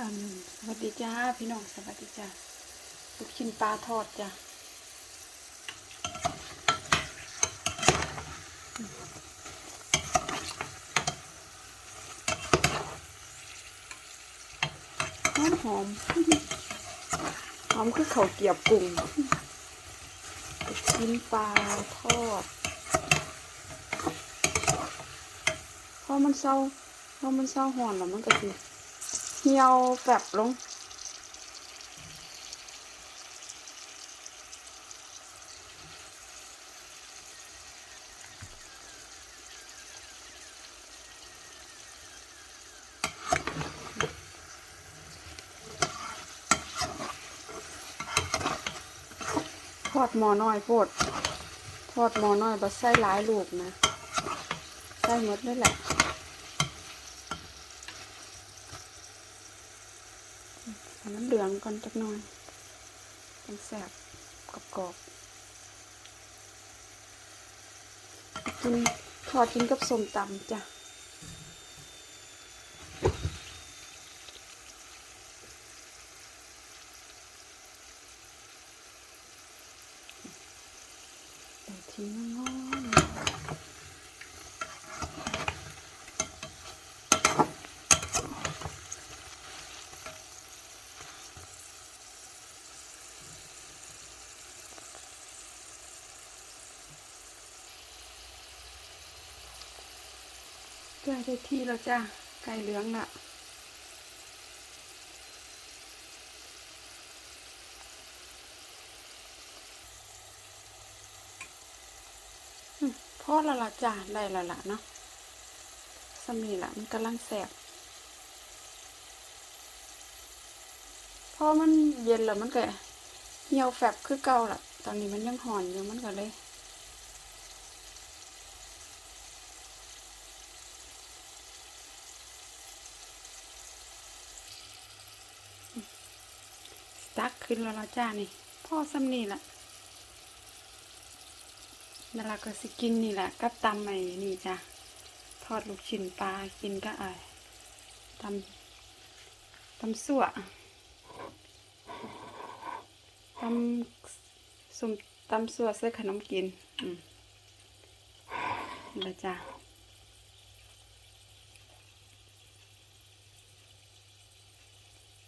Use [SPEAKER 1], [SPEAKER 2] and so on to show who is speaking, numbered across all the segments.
[SPEAKER 1] สวัสดีจ้าพี่น้องสวัสดีจ้าลูกชิ้นปลาทอดจ้าหอมหอมหอมคือเขาเกียบกุ้งลูกชิ้นปลาทอดพอมันเศร้าพอมันเศร้าหอนแล้วมันก็คือ เหี่ยวแบบลง ทอดหมอน้อยโพด ทอดหมอน้อยบัใส่หลายลูกนะ ใส่หมดเลยแหละ อันน้ำเหลืองก่อนจักหน่อยเป็นแสบกรอบๆกินทอดกินกับส้มตำจ้ะเดี๋ยวทิ้งน้อยๆ ใกล้ได้ที่แล้วจ้ะไก่เหลืองละอืมพอละละจ้ะได้ละละเนาะสมีละมันกำลังแสบพอมันเย็นแล้วมันก็เหี่ยวแฟบคือเก่าละตอนนี้มันยังห่อนอยู่มันก็เลย ตักขึ้นแล้วละจ้านี่พ่อซ้ำนี่แหละเวลาก็สิกินนี่แหละกับตำใหม่นี่จ้ะทอดลูกชิ้นปลากินก็อ่ายตำตำสั่วตำสุ่มตำสั่วใส่ขนมกินอืมละจ้ะ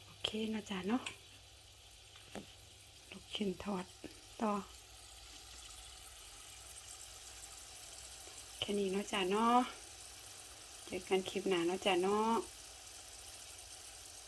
[SPEAKER 1] โอเคนะจ้ะเนาะ ลูกชิ้นทอดต่อ แค่นี้เนาะจ้ะเนาะเจอกันคลิปหน้าเนาะจ้ะเนาะ